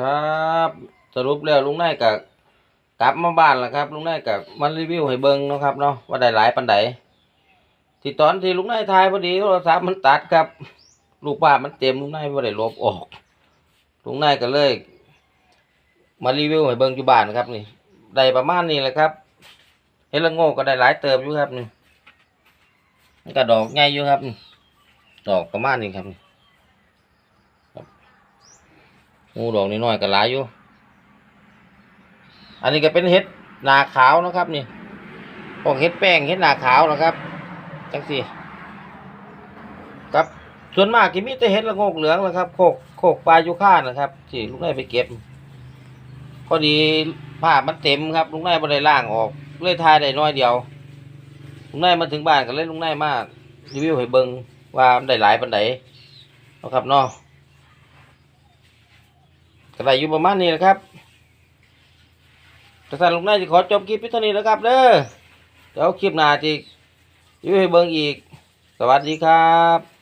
ครับ สรุปแล้วลุงนายกับกลับมาบ้านแล้วครับลุงนายกับมันรีวิวให้เบิ่งนะครับเนาะว่าได้หลายปันใดที่ตอนที่ลุงนายถ่ายพอดีโทรศัพท์มันตัดครับรูกปภามันเต็มลุงนายบ่ได้ลบออกลุงนายก็เลยมารีวิวให้เบิ่งอยู่บ้านครับนี่ได้ประมาณนี้แหละครับเฮ็ดลโงกก็ได้หลายเติมอยู่ครับนี่มันก็ดอกใหญ่อยู่ครับดอกประมาณนี้ครับนี่ งูดอกน้อยๆก็หลายอยู่ อันนี้ก็เป็นเห็ดหนาขาวนะครับ นี่พวกเห็ดแป้งเห็ดหนาขาวนะครับ จังสี่ครับส่วนมากที่มีแต่เห็ดละโงกเหลืองนะครับ โคกโคกปลายูค่านะครับที่ลุงนายไปเก็บ พอดีผ้ามันเต็มครับลุงนายบ่ได้ล่างออกเลยทายได้น้อยเดียวลุงนายมาถึงบ้านก็เลยลุงนายมารีวิวให้เบิงว่ามันได้หลายปานใดนะครับเนาะ ก็ได้อยู่ประมาณนี้แหละครับแต่ท่านลุงนายจะขอจบคลิปเพียงเท่านี้แล้วครับเด้อเดี๋ยวคลิปหน้าจะอยู่ให้เบิ่งอีก สวัสดีครับ